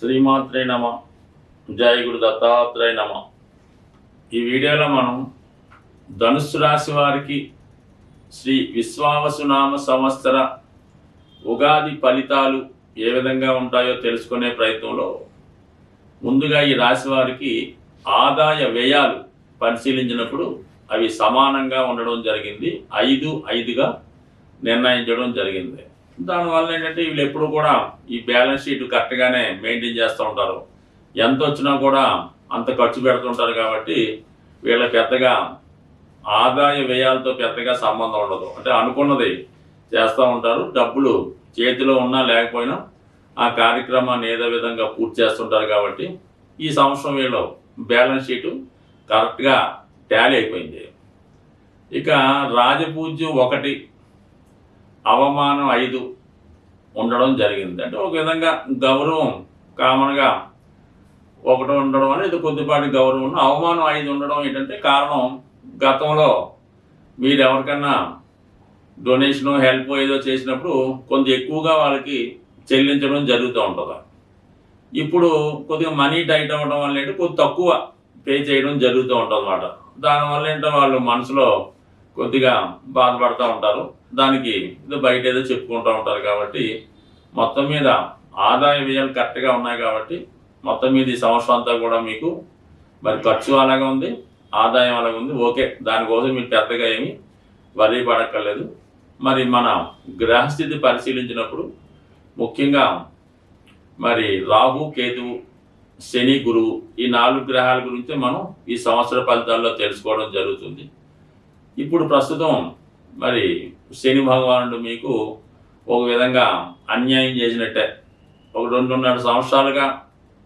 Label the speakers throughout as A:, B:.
A: శ్రీమాత్రే నమ. జయ గురు దత్తాత్రేయ నమ. ఈ వీడియోలో మనం ధనుస్సు రాశి వారికి శ్రీ విశ్వావసునామ సంవత్సర ఉగాది ఫలితాలు ఏ విధంగా ఉంటాయో తెలుసుకునే ప్రయత్నంలో ముందుగా ఈ రాశి వారికి ఆదాయ వ్యయాలు పరిశీలించినప్పుడు అవి సమానంగా ఉండడం జరిగింది. ఐదు ఐదుగా నిర్ణయించడం జరిగింది. దానివల్ల ఏంటంటే వీళ్ళు ఎప్పుడు కూడా ఈ బ్యాలెన్స్ షీట్ కరెక్ట్గానే మెయింటైన్ చేస్తూ ఉంటారు. ఎంత వచ్చినా కూడా అంత ఖర్చు పెడుతుంటారు కాబట్టి వీళ్ళ పెద్దగా ఆదాయ వ్యయాలతో పెద్దగా సంబంధం ఉండదు. అంటే అనుకున్నది చేస్తూ ఉంటారు. డబ్బులు చేతిలో ఉన్నా లేకపోయినా ఆ కార్యక్రమాన్ని ఏదో విధంగా పూర్తి చేస్తుంటారు కాబట్టి ఈ సంవత్సరం వీళ్ళు బ్యాలెన్స్ షీటు కరెక్ట్గా ట్యాలీ అయిపోయింది. ఇక రాజపూజ్యం ఒకటి అవమానం ఐదు ఉండడం జరిగింది. అంటే ఒక విధంగా గౌరవం కామన్గా ఒకటి ఉండడం అనేది కొద్దిపాటి గౌరవం అవమానం ఐదు ఉండడం ఏంటంటే కారణం గతంలో మీరు ఎవరికన్నా డొనేషను హెల్ప్ ఏదో చేసినప్పుడు కొంత ఎక్కువగా వాళ్ళకి చెల్లించడం జరుగుతూ ఉంటుంది? ఇప్పుడు కొద్దిగా మనీ టైట్ అవ్వడం వల్ల ఏంటి? కొద్ది తక్కువ పే చేయడం జరుగుతూ ఉంటుంది అన్నమాట దానివల్ల ఏంటో వాళ్ళు మనసులో కొద్దిగా బాధపడుతూ ఉంటారు. దానికి ఇది బయట ఏదో చెప్పుకుంటూ ఉంటారు కాబట్టి మొత్తం మీద ఆదాయ వ్యయాలు కరెక్ట్గా ఉన్నాయి కాబట్టి మొత్తం మీద ఈ సంవత్సరం అంతా కూడా మీకు మరి ఖర్చు అలాగే ఉంది ఆదాయం అలాగే ఉంది. ఓకే దానికోసం మీరు పెద్దగా ఏమి వరి పడక్కర్లేదు. మరి మన గ్రహస్థితి పరిశీలించినప్పుడు ముఖ్యంగా మరి రాహు కేతువు శని గురువు ఈ నాలుగు గ్రహాల గురించి మనం ఈ సంవత్సర ఫలితాల్లో తెలుసుకోవడం జరుగుతుంది. ఇప్పుడు ప్రస్తుతం మరి శని భగవానుడు మీకు ఒక విధంగా అన్యాయం చేసినట్టే. ఒక రెండున్నర సంవత్సరాలుగా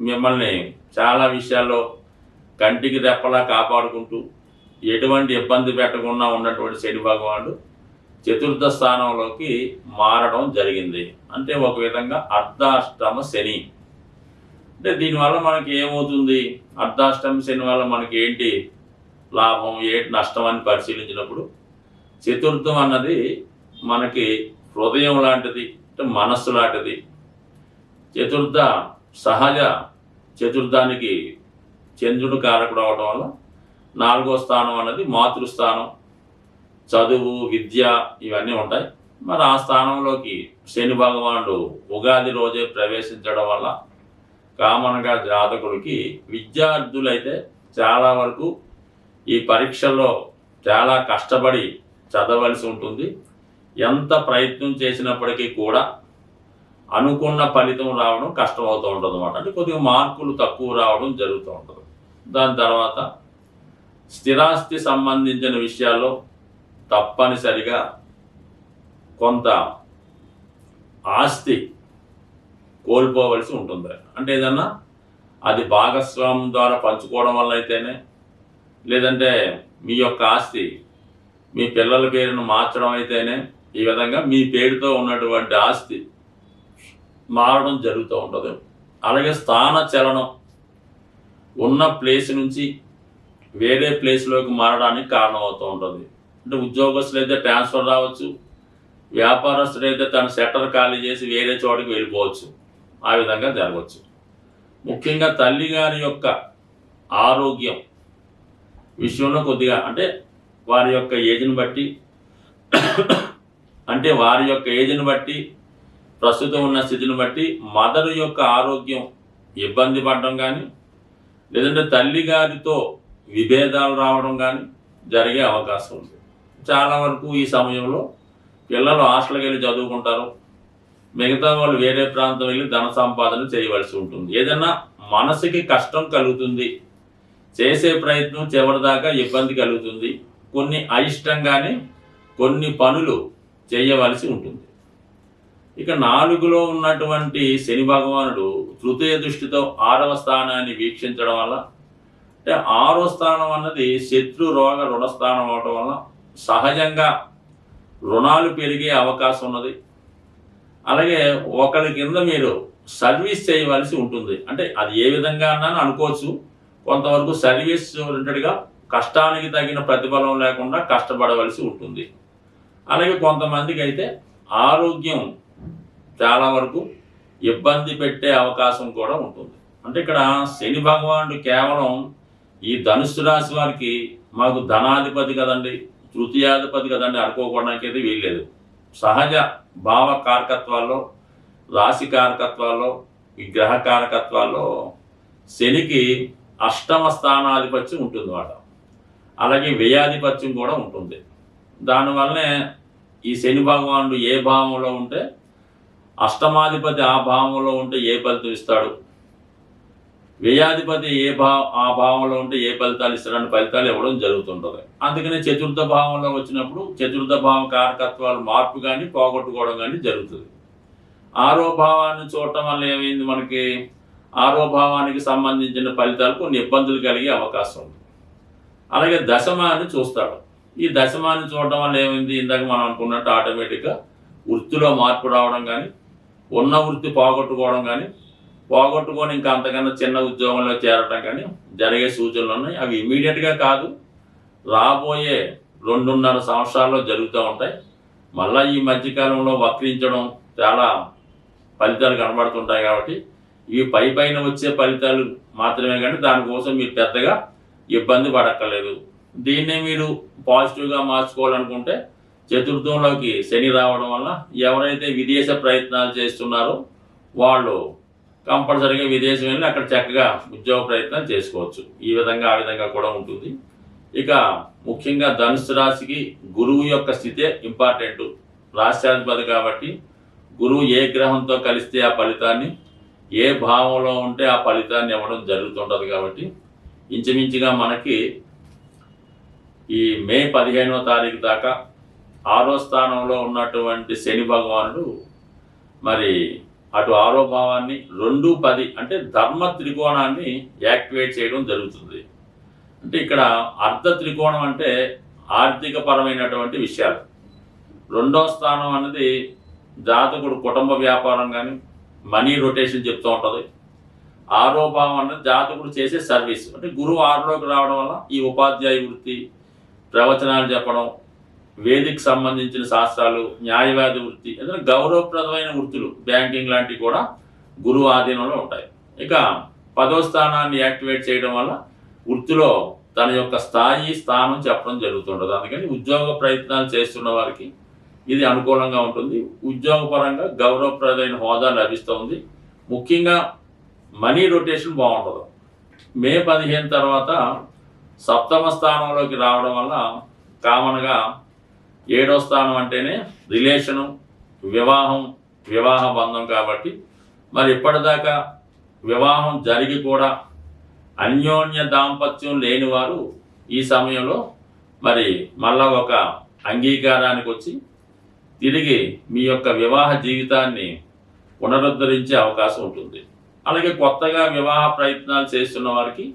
A: మిమ్మల్ని చాలా విషయాల్లో కంటికి రెప్పలా కాపాడుకుంటూ ఎటువంటి ఇబ్బంది పెట్టకుండా ఉన్నటువంటి శని భగవానుడు చతుర్థ స్థానంలోకి మారడం జరిగింది. అంటే ఒక విధంగా అర్ధాష్టమ శని. అంటే దీనివల్ల మనకి ఏమవుతుంది? అర్ధాష్టమ శని వల్ల మనకి ఏంటి? లాభం ఏంటి నష్టం అని పరిశీలించినప్పుడు చతుర్థం అన్నది మనకి హృదయం లాంటిది అంటే మనస్సు లాంటిది. చతుర్థ సహజ చతుర్థానికి చంద్రుడు కారకుడు అవడం వల్ల నాలుగో స్థానం అన్నది మాతృస్థానం చదువు విద్య ఇవన్నీ ఉంటాయి. మరి ఆ స్థానంలోకి శని భగవానుడు ఉగాది రోజే ప్రవేశించడం వల్ల కామన్గా జాతకుడికి విద్యార్థులైతే చాలా వరకు ఈ పరీక్షల్లో చాలా కష్టపడి చదవలసి ఉంటుంది. ఎంత ప్రయత్నం చేసినప్పటికీ కూడా అనుకున్న ఫలితం రావడం కష్టమవుతూ ఉంటుంది అనమాట అంటే కొద్దిగా మార్కులు తక్కువ రావడం జరుగుతూ ఉంటుంది. దాని తర్వాత స్థిరాస్తి సంబంధించిన విషయాల్లో తప్పనిసరిగా కొంత ఆస్తి కోల్పోవలసి ఉంటుంది. అంటే ఏదన్నా అది భాగస్వామ్యం ద్వారా పంచుకోవడం వల్ల అయితేనే లేదంటే మీ యొక్క ఆస్తి మీ పిల్లల పేరును మార్చడం అయితేనే ఈ విధంగా మీ పేరుతో ఉన్నటువంటి ఆస్తి మారడం జరుగుతూ ఉంటుంది. అలాగే స్థాన చలనం ఉన్న ప్లేస్ నుంచి వేరే ప్లేస్లోకి మారడానికి కారణమవుతూ ఉంటుంది. అంటే ఉద్యోగస్తులు అయితే ట్రాన్స్ఫర్ రావచ్చు వ్యాపారస్తులు అయితే తన సెటర్ ఖాళీ చేసి వేరే చోటికి వెళ్ళిపోవచ్చు. ఆ విధంగా జరగవచ్చు. ముఖ్యంగా తల్లిగారి యొక్క ఆరోగ్యం విషయంలో కొద్దిగా అంటే వారి యొక్క ఏజ్ని బట్టి అంటే వారి యొక్క ఏజ్ని బట్టి ప్రస్తుతం ఉన్న స్థితిని బట్టి మదర్ యొక్క ఆరోగ్యం ఇబ్బంది పడడం కానీ లేదంటే తల్లి గారితో విభేదాలు రావడం కానీ జరిగే అవకాశం ఉంది. చాలా వరకు ఈ సమయంలో పిల్లలు హాస్టల్కి వెళ్ళి చదువుకుంటారు. మిగతా వాళ్ళు వేరే ప్రాంతం వెళ్ళి ధన సంపాదన చేయవలసి ఉంటుంది. ఏదైనా మనసుకి కష్టం కలుగుతుంది చేసే ప్రయత్నం చివరిదాకా ఇబ్బంది కలుగుతుంది. కొన్ని అయిష్టంగానే కొన్ని పనులు చేయవలసి ఉంటుంది. ఇక నాలుగులో ఉన్నటువంటి శని భగవానుడు తృతీయ దృష్టితో ఆరవ స్థానాన్ని వీక్షించడం వల్ల అంటే ఆరో స్థానం అన్నది శత్రు రోగ రుణస్థానం అవడం వల్ల సహజంగా రుణాలు పెరిగే అవకాశం ఉన్నది. అలాగే ఒకరి కింద మీరు సర్వీస్ చేయవలసి ఉంటుంది. అంటే అది ఏ విధంగా అన్నా అనుకోవచ్చు. కొంతవరకు సర్వీస్ ఓరియంటెడ్గా కష్టానికి తగిన ప్రతిఫలం లేకుండా కష్టపడవలసి ఉంటుంది. అలాగే కొంతమందికి అయితే ఆరోగ్యం చాలా వరకు ఇబ్బంది పెట్టే అవకాశం కూడా ఉంటుంది. అంటే ఇక్కడ శని భగవానుడు కేవలం ఈ ధనుసు రాశి వారికి మాకు ధనాధిపతి కదండి తృతీయాధిపతి కదండి అనుకోవడానికి అయితే వీల్లేదు. సహజ భావ కారకత్వాల్లో రాశి కారకత్వాల్లో ఈ గ్రహ కారకత్వాల్లో శనికి అష్టమ స్థానాధిపత్యం ఉంటుంది మాట అలాగే వ్యయాధిపత్యం కూడా ఉంటుంది. దానివల్లనే ఈ శని భగవానుడు ఏ భావంలో ఉంటే అష్టమాధిపతి ఆ భావంలో ఉంటే ఏ ఫలితం ఇస్తాడు? వ్యయాధిపతి ఏ భావ ఆ భావంలో ఉంటే ఏ ఫలితాలు ఇస్తాడని ఫలితాలు ఇవ్వడం జరుగుతుంటుంది. అందుకనే చతుర్థ భావంలో వచ్చినప్పుడు చతుర్థ భావ కారకత్వాలు మార్పు కానీ పోగొట్టుకోవడం కానీ జరుగుతుంది. ఆరో భావాన్ని చూడటం వల్ల ఏమైంది మనకి? ఆరోభావానికి సంబంధించిన ఫలితాలు కొన్ని ఇబ్బందులు కలిగే అవకాశం ఉంది. అలాగే దశమాన్ని చూస్తాడు ఈ దశమాన్ని చూడటం వల్ల ఏమైంది? ఇందాక మనం అనుకున్నట్టు ఆటోమేటిక్గా వృత్తిలో మార్పు రావడం కానీ ఉన్న వృత్తి పోగొట్టుకోవడం కానీ పోగొట్టుకొని ఇంకా అంతకన్నా చిన్న ఉద్యోగంలో చేరటం కానీ జరిగే సూచనలు ఉన్నాయి. అవి ఇమీడియట్గా కాదు. రాబోయే రెండున్నర సంవత్సరాల్లో జరుగుతూ ఉంటాయి. మళ్ళీ ఈ మధ్యకాలంలో వక్రించడం చాలా ఫలితాలు కనబడుతుంటాయి కాబట్టి ఇవి పై పైన వచ్చే ఫలితాలు మాత్రమే కానీ దానికోసం మీరు పెద్దగా ఇబ్బంది పడక్కర్లేదు. దీన్నే మీరు పాజిటివ్గా మార్చుకోవాలనుకుంటే చతుర్థంలోకి శని రావడం వల్ల ఎవరైతే విదేశ ప్రయత్నాలు చేస్తున్నారో వాళ్ళు కంపల్సరీగా విదేశం వెళ్ళి అక్కడ చక్కగా ఉద్యోగ ప్రయత్నాలు చేసుకోవచ్చు. ఈ విధంగా ఆ విధంగా కూడా ఉంటుంది. ఇక ముఖ్యంగా ధనుసు రాశికి గురువు యొక్క స్థితే ఇంపార్టెంట్. రాష్ట్రాధిపతి కాబట్టి గురువు ఏ గ్రహంతో కలిస్తే ఆ ఫలితాన్ని ఏ భావంలో ఉంటే ఆ ఫలితాన్ని ఇవ్వడం జరుగుతుంటుంది కాబట్టి ఇంచుమించుగా మనకి ఈ మే పదిహేనవ తారీఖు దాకా ఆరో స్థానంలో ఉన్నటువంటి శని భగవానుడు మరి అటు ఆరో భావాన్ని రెండు పది అంటే ధర్మ త్రికోణాన్ని యాక్టివేట్ చేయడం జరుగుతుంది. అంటే ఇక్కడ అర్ధ త్రికోణం అంటే ఆర్థిక పరమైనటువంటి విషయాలు. రెండో స్థానం అనేది జాతకుడు కుటుంబ వ్యాపారం కానీ మనీ రొటేషన్ చెప్తూ ఉంటుంది. ఆరో భావం జాతకుడు చేసే సర్వీస్. అంటే గురువు ఆరులోకి రావడం వల్ల ఈ ఉపాధ్యాయ వృత్తి ప్రవచనాలు చెప్పడం వేదిక సంబంధించిన శాస్త్రాలు న్యాయవాది వృత్తి ఏదైనా గౌరవప్రదమైన వృత్తులు బ్యాంకింగ్ లాంటివి కూడా గురువు ఆధీనంలో ఉంటాయి. ఇక పదో స్థానాన్ని యాక్టివేట్ చేయడం వల్ల వృత్తిలో తన యొక్క స్థాయి స్థానం చెప్పడం జరుగుతుంటుంది. అందుకని ఉద్యోగ ప్రయత్నాలు చేస్తున్న వారికి ఇది అనుకూలంగా ఉంటుంది. ఉద్యోగపరంగా గౌరవప్రదమైన హోదా లభిస్తుంది. ముఖ్యంగా మనీ రొటేషన్ బాగుంటుంది మే పదిహేను తర్వాత సప్తమ స్థానంలోకి రావడం వల్ల కామన్గా ఏడో స్థానం అంటేనే రిలేషను వివాహం వివాహ బంధం కాబట్టి. మరి ఇప్పటిదాకా వివాహం జరిగి కూడా అన్యోన్య దాంపత్యం లేని వారు ఈ సమయంలో మరి మళ్ళా ఒక అంగీకారానికి వచ్చి తిరిగి మీ యొక్క వివాహ జీవితాన్ని పునరుద్ధరించే అవకాశం ఉంటుంది. అలాగే కొత్తగా వివాహ ప్రయత్నాలు చేస్తున్న వారికి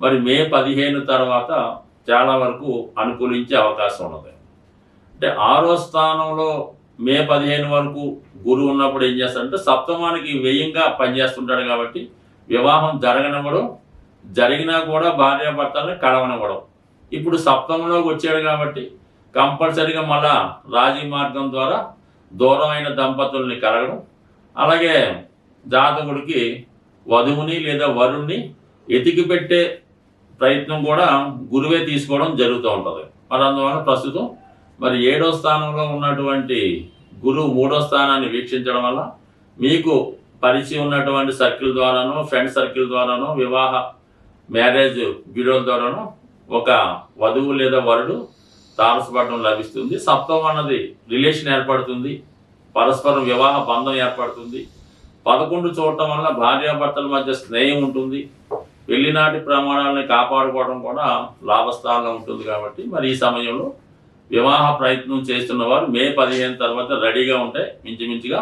A: మరి మే పదిహేను తర్వాత చాలా వరకు అనుకూలించే అవకాశం ఉన్నది. అంటే ఆరో స్థానంలో మే పదిహేను వరకు గురువు ఉన్నప్పుడు ఏం చేస్తాడంటే సప్తమానికి వ్యయంగా పనిచేస్తుంటాడు కాబట్టి వివాహం జరగనివ్వడం జరిగినా కూడా భార్యాభర్తలను కలవనివ్వడం. ఇప్పుడు సప్తమంలోకి వచ్చాడు కాబట్టి కంపల్సరీగా మళ్ళా రాజీ మార్గం ద్వారా దూరమైన దంపతుల్ని కలగడం. అలాగే జాతకుడికి వధువుని లేదా వరుణ్ణి ఎతికి పెట్టే ప్రయత్నం కూడా గురువే తీసుకోవడం జరుగుతూ ఉంటుంది. మరి అందువల్ల ప్రస్తుతం మరి ఏడో స్థానంలో ఉన్నటువంటి గురువు మూడో స్థానాన్ని వీక్షించడం వల్ల మీకు పరిచయం ఉన్నటువంటి సర్కిల్ ద్వారానో ఫ్రెండ్ సర్కిల్ ద్వారానో వివాహ మ్యారేజ్ బ్యూరోల ద్వారానో ఒక వధువు లేదా వరుడు తారసపడడం లభిస్తుంది. సప్తం అన్నది రిలేషన్ ఏర్పడుతుంది. పరస్పరం వివాహ బంధం ఏర్పడుతుంది. పదకొండు చూడటం వల్ల భార్యాభర్తల మధ్య స్నేహం ఉంటుంది. వెళ్ళినాటి ప్రమాణాలని కాపాడుకోవడం కూడా లాభస్థానంలో ఉంటుంది కాబట్టి మరి ఈ సమయంలో వివాహ ప్రయత్నం చేస్తున్న వారు మే పదిహేను తర్వాత రెడీగా ఉంటే మించుమించుగా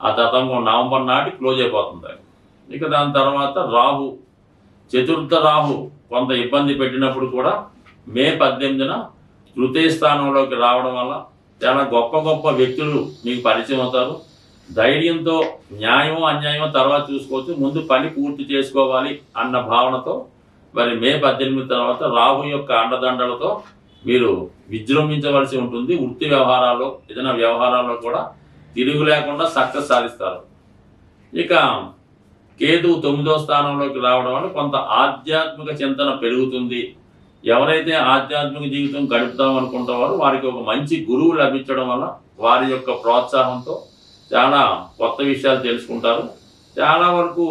A: ఆ తతంగం నవంబర్ నాటి క్లోజ్ అయిపోతుంది ఇక దాని తర్వాత రాహు చతుర్థ రాహు కొంత ఇబ్బంది పెట్టినప్పుడు కూడా మే పద్దెనిమిదిన తృతీయ స్థానంలోకి రావడం వల్ల చాలా గొప్ప గొప్ప వ్యక్తులు మీకు పరిచయం అవుతారు. ధైర్యంతో న్యాయమో అన్యాయమో తర్వాత చూసుకోవచ్చు. ముందు పని పూర్తి చేసుకోవాలి అన్న భావనతో మరి మే పద్దెనిమిది తర్వాత రాహు యొక్క అండదండలతో మీరు విజృంభించవలసి ఉంటుంది. వృత్తి వ్యవహారాల్లో ఏదైనా వ్యవహారాల్లో కూడా తిరుగు లేకుండా సక్సెస్ సాధిస్తారు. ఇక కేతు తొమ్మిదో స్థానంలోకి రావడం వల్ల కొంత ఆధ్యాత్మిక చింతన పెరుగుతుంది. ఎవరైతే ఆధ్యాత్మిక జీవితం గడుపుతాం అనుకుంటారో వారికి ఒక మంచి గురువు లభించడం వల్ల వారి యొక్క ప్రోత్సాహంతో చాలా కొత్త విషయాలు తెలుసుకుంటారు. చాలా వరకు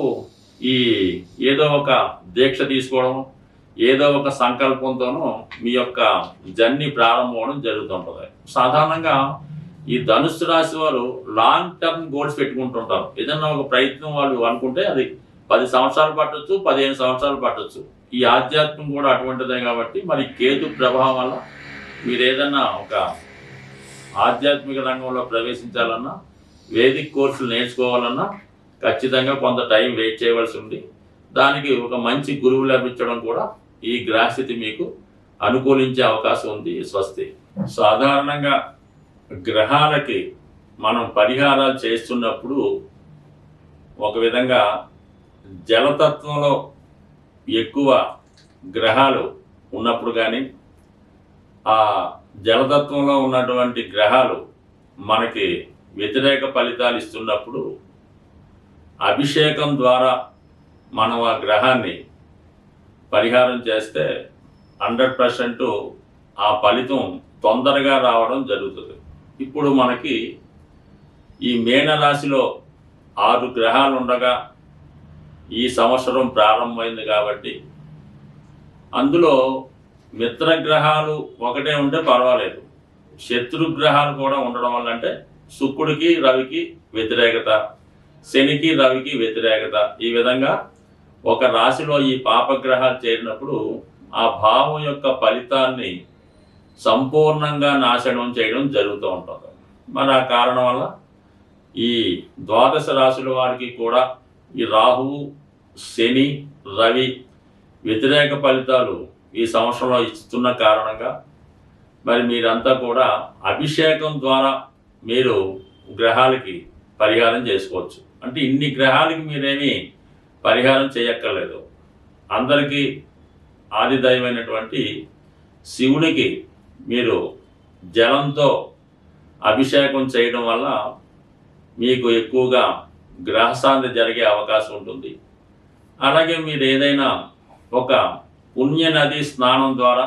A: ఈ ఏదో ఒక దీక్ష తీసుకోవడం ఏదో ఒక సంకల్పంతోనూ మీ యొక్క జర్నీ ప్రారంభం అవడం జరుగుతుంటుంది సాధారణంగా ఈ ధనుసు రాశి వారు లాంగ్ టర్మ్ గోల్స్ పెట్టుకుంటుంటారు. ఏదన్నా ఒక ప్రయత్నం వాళ్ళు అనుకుంటే అది పది సంవత్సరాలు పట్టొచ్చు పదిహేను సంవత్సరాలు పట్టొచ్చు. ఈ ఆధ్యాత్మం కూడా అటువంటిదే కాబట్టి మరి కేతు ప్రభావం వల్ల మీరు ఏదన్నా ఒక ఆధ్యాత్మిక రంగంలో ప్రవేశించాలన్నా వేదిక్ కోర్సులు నేర్చుకోవాలన్నా ఖచ్చితంగా కొంత టైం వెయిట్ చేయవలసి ఉంది. దానికి ఒక మంచి గురువు లభించడం కూడా ఈ గ్రహస్థితి మీకు అనుకూలించే అవకాశం ఉంది స్వస్తి. సాధారణంగా గ్రహాలకి మనం పరిహారాలు చేస్తున్నప్పుడు ఒక విధంగా జలతత్వంలో ఎక్కువ గ్రహాలు ఉన్నప్పుడు కానీ ఆ జలతత్వంలో ఉన్నటువంటి గ్రహాలు మనకి వ్యతిరేక ఫలితాలు ఇస్తున్నప్పుడు అభిషేకం ద్వారా మనం ఆ గ్రహాన్ని పరిహారం చేస్తే హండ్రెడ్ పర్సెంట్ ఆ ఫలితం తొందరగా రావడం జరుగుతుంది. ఇప్పుడు మనకి ఈ మేనరాశిలో ఆరు గ్రహాలు ఉండగా ఈ సంవత్సరం ప్రారంభమైంది కాబట్టి అందులో మిత్రగ్రహాలు ఒకటే ఉంటే పర్వాలేదు. శత్రుగ్రహాలు కూడా ఉండడం వల్ల అంటే శుక్రుడికి రవికి వ్యతిరేకత శనికి రవికి వ్యతిరేకత. ఈ విధంగా ఒక రాశిలో ఈ పాపగ్రహాలు చేరినప్పుడు ఆ భావం యొక్క ఫలితాన్ని సంపూర్ణంగా నాశనం చేయడం జరుగుతూ ఉంటుంది. మరి ఆ కారణం వల్ల ఈ ద్వాదశ రాశుల వారికి కూడా ఈ రాహువు శని రవి వ్యతిరేక ఫలితాలు ఈ సంవత్సరంలో ఇస్తున్న కారణంగా మరి మీరంతా కూడా అభిషేకం ద్వారా మీరు గ్రహాలకి పరిహారం చేసుకోవచ్చు. అంటే ఇన్ని గ్రహాలకి మీరేమీ పరిహారం చేయక్కర్లేదు. అందరికీ ఆదిదైవమైనటువంటి శివునికి మీరు జలంతో అభిషేకం చేయడం వల్ల మీకు ఎక్కువగా గ్రహశాంతి జరిగే అవకాశం ఉంటుంది. అలాగే మీరు ఏదైనా ఒక పుణ్య నది స్నానం ద్వారా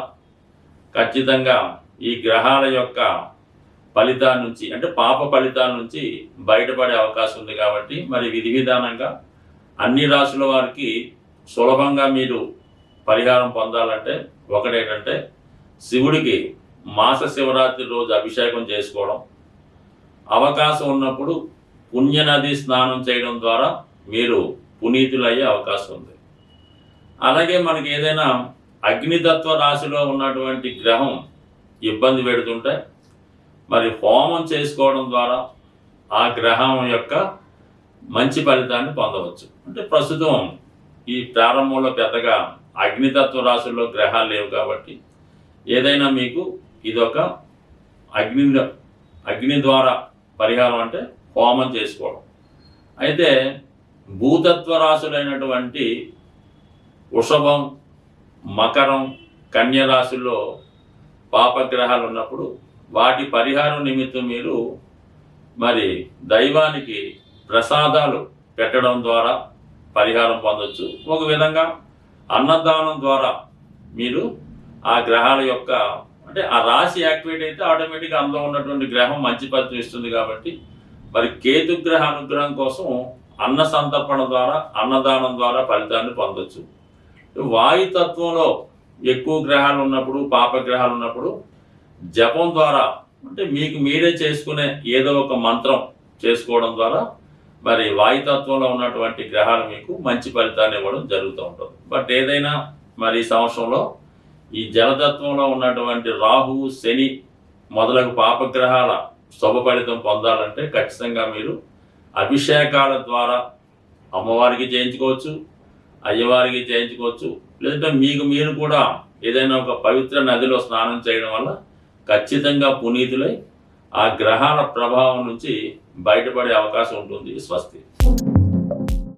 A: ఖచ్చితంగా ఈ గ్రహాల యొక్క ఫలితాల నుంచి అంటే పాప ఫలితాల నుంచి బయటపడే అవకాశం ఉంది కాబట్టి మరి విధి విధానంగా అన్ని రాసుల వారికి సులభంగా మీరు పరిహారం పొందాలంటే ఒకటేంటంటే శివుడికి మాస శివరాత్రి రోజు అభిషేకం చేసుకోవడం. అవకాశం ఉన్నప్పుడు పుణ్యనది స్నానం చేయడం ద్వారా మీరు పునీతులయ్యే అవకాశం ఉంది. అలాగే మనకి ఏదైనా అగ్నితత్వ రాశిలో ఉన్నటువంటి గ్రహం ఇబ్బంది పెడుతుంటే మరి హోమం చేసుకోవడం ద్వారా ఆ గ్రహం యొక్క మంచి ఫలితాన్ని పొందవచ్చు. అంటే ప్రస్తుతం ఈ ప్రారంభంలో పెద్దగా అగ్నితత్వ రాశుల్లో గ్రహాలు లేవు కాబట్టి ఏదైనా మీకు ఇదొక అగ్ని అగ్ని ద్వారా పరిహారం అంటే హోమం చేసుకోవడం. అయితే భూతత్వ రాశులైనటువంటి వృషభం మకరం కన్యరాశుల్లో పాపగ్రహాలు ఉన్నప్పుడు వాటి పరిహారం నిమిత్తం మీరు మరి దైవానికి ప్రసాదాలు పెట్టడం ద్వారా పరిహారం పొందొచ్చు. ఒక విధంగా అన్నదానం ద్వారా మీరు ఆ గ్రహాల యొక్క అంటే ఆ రాశి యాక్టివేట్ అయితే ఆటోమేటిక్గా అందులో ఉన్నటువంటి గ్రహం మంచి ఫలితం ఇస్తుంది కాబట్టి మరి కేతు గ్రహ అనుగ్రహం కోసం అన్న సంతర్పణ ద్వారా అన్నదానం ద్వారా ఫలితాన్ని పొందొచ్చు. వాయుతత్వంలో ఎక్కువ గ్రహాలు ఉన్నప్పుడు పాపగ్రహాలు ఉన్నప్పుడు జపం ద్వారా అంటే మీకు మీరే చేసుకునే ఏదో ఒక మంత్రం చేసుకోవడం ద్వారా మరి వాయుతత్వంలో ఉన్నటువంటి గ్రహాలు మీకు మంచి ఫలితాన్ని ఇవ్వడం జరుగుతూ ఉంటుంది. బట్ ఏదైనా మరి ఈ సంవత్సరంలో ఈ జలతత్వంలో ఉన్నటువంటి రాహు శని మొదలగు పాపగ్రహాల శుభ ఫలితం పొందాలంటే ఖచ్చితంగా మీరు అభిషేకాల ద్వారా అమ్మవారికి చేయించుకోవచ్చు అయ్యవారికి చేయించుకోవచ్చు లేదంటే మీకు మీరు కూడా ఏదైనా ఒక పవిత్ర నదిలో స్నానం చేయడం వల్ల ఖచ్చితంగా పునీతులై ఆ గ్రహాల ప్రభావం నుంచి బయటపడే అవకాశం ఉంటుంది స్వస్తి.